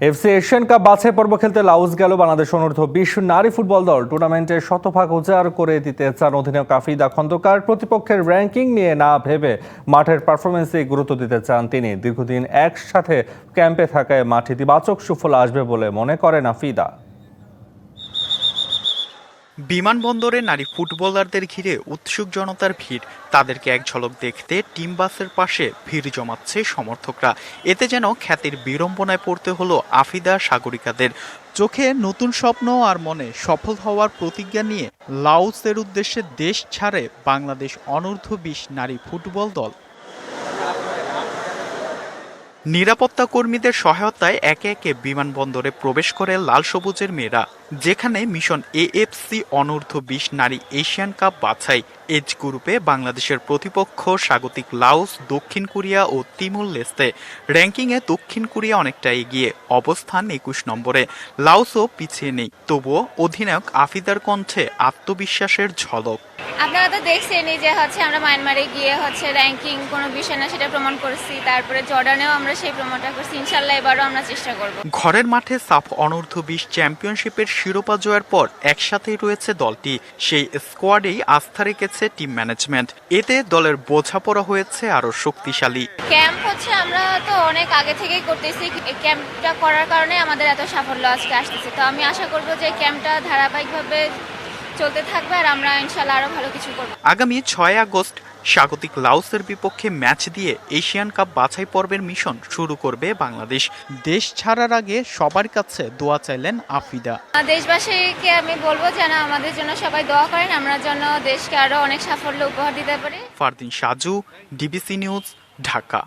FC Asian cup বাছাই পর্ব খেলতে লাউস গেল বাংলাদেশ অনূর্ধ্ব বিশ্ব নারী ফুটবল দল। টুর্নামেন্টে শতভাগ উজাড় করে দিতে চান অধিনায়ক আফিদা খন্দকার। প্রতিপক্ষের র্যাঙ্কিং নিয়ে না ভেবে মাঠের পারফরমেন্সে গুরুত্ব দিতে চান তিনি। দীর্ঘদিন একসাথে ক্যাম্পে থাকায় মাঠে ইতিবাচক সুফল আসবে বলে মনে করেন আফিদা বিমানবন্দরে নারী ফুটবলারদের ঘিরে উৎসুক জনতার ভিড়। তাদেরকে এক ঝলক দেখতে টিম বাসের পাশে ভিড় জমাচ্ছে সমর্থকরা। এতে যেন খ্যাতির বিড়ম্বনায় পড়তে হলো আফিদা সাগরিকাদের। চোখে নতুন স্বপ্ন আর মনে সফল হওয়ার প্রতিজ্ঞা নিয়ে লাউসের উদ্দেশ্যে দেশ ছাড়ে বাংলাদেশ অনূর্ধ্ব বিশ নারী ফুটবল দল। নিরাপত্তা কর্মীদের সহায়তায় একে একে বিমানবন্দরে প্রবেশ করে লাল সবুজের মেয়েরা, যেখানে মিশন এএফসি অনূর্ধ্ব বিশ নারী এশিয়ান কাপ বাছাই, এজ গ্রুপে বাংলাদেশের প্রতিপক্ষ স্বাগতিক লাওস, দক্ষিণ কোরিয়া ও তিমুর লেস্তে। র্যাঙ্কিংয়ে দক্ষিণ কোরিয়া অনেকটা এগিয়ে, অবস্থান একুশ নম্বরে। লাওসও পিছিয়ে নেই, তবুও অধিনায়ক আফিদার কণ্ঠে আত্মবিশ্বাসের ঝলক। আপনারা তো দেখছেনই যে হচ্ছে আমরা মায়ানমারে গিয়ে হচ্ছে র্যাঙ্কিং কোনো বিষয় না সেটা প্রমাণ করছি। তারপরে জর্ডানেও আমরা সেই প্রমাণটা করছি। ইনশাল্লাহ এবারও আমরা চেষ্টা করব। ঘরের মাঠে সাফ অনূর্ধ্ব বিশ চ্যাম্পিয়নশিপের শিরোপা জয়ের পর একসাথেই রয়েছে দলটি। সেই স্কোয়াডেই আস্থা রেখেছে টিম ম্যানেজমেন্ট এতে দলের বোঝাপড়া হয়েছে আরও শক্তিশালী। ক্যাম্প হচ্ছে আমরা তো অনেক আগে থেকেই করতেছি। এই ক্যাম্পটা করার কারণে আমাদের এত সাফল্য আজকে আসতেছে। তো আমি আশা করব যে ক্যাম্পটা ধারাবাহিকভাবে চলতে থাকবে আর আমরা ইনশাল্লাহ আরও ভালো কিছু করব। আগামী ছয় আগস্ট স্বাগতিক লাওসের বিপক্ষে ম্যাচ দিয়ে এশিয়ান কাপ বাছাই পর্বের মিশন শুরু করবে বাংলাদেশ। দেশ ছাড়ার আগে সবার কাছে দোয়া চাইলেন আফিদা। দেশবাসীকে আমি বলব যেন আমাদের জন্য সবাই দোয়া করেন আমরা যেন দেশকে আরও অনেক সাফল্য উপহার দিতে পারি। Fardin Saju DBC news Dhaka.